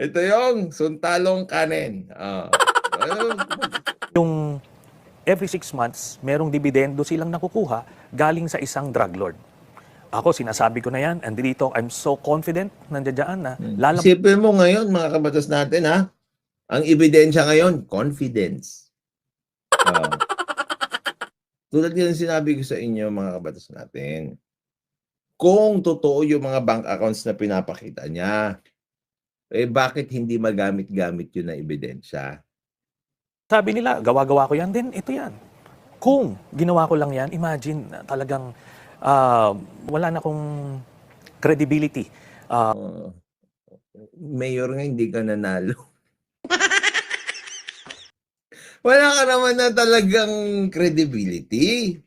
Ito yung suntalong kanin. Ah. Yung every six months, merong dividendo silang nakukuha galing sa isang drug lord. Ako, sinasabi ko na yan, and dito, I'm so confident nandiyan na lalam Isipin mo ngayon, mga kabatas natin, ha? Ang ebidensya ngayon, confidence. Ah. Tulad yung sinabi ko sa inyo, mga kabatas natin, kung totoo yung mga bank accounts na pinapakita niya, eh bakit hindi magamit-gamit yun na ebidensya? Sabi nila, gawa-gawa ko yan din, ito yan. Kung ginawa ko lang yan, imagine, talagang ah, wala na akong credibility. Ah, Uh, mayor nga, hindi ka nanalo. Wala ka naman na talagang credibility.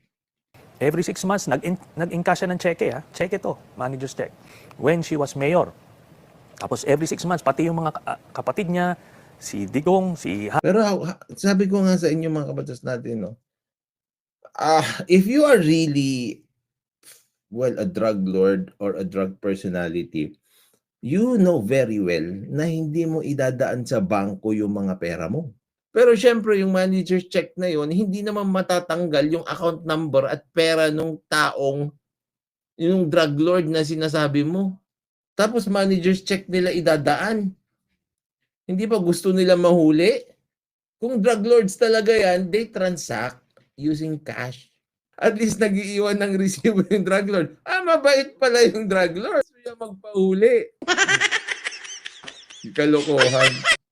every six months, nag-in, nag-incash siya ng cheque, ha? Cheque to, manager's check. When she was mayor. Tapos every six months, pati yung mga ah, kapatid niya, si Digong, si Pero sabi ko nga sa inyo mga kabatas natin, no, ah if you are really, well, a drug lord or a drug personality, you know very well na hindi mo idadaan sa bangko yung mga pera mo. Pero syempre, yung manager's check na yon hindi naman matatanggal yung account number at pera nung taong yung drug lord na sinasabi mo. Tapos manager's check nila idadaan. Hindi ba gusto nila mahuli? Kung drug lords talaga yan, they transact using cash. At least nag-iiwan ng resibo yung drug lord. Ah, mabait pala yung drug lord. Gusto niya magpahuli. Kalokohan.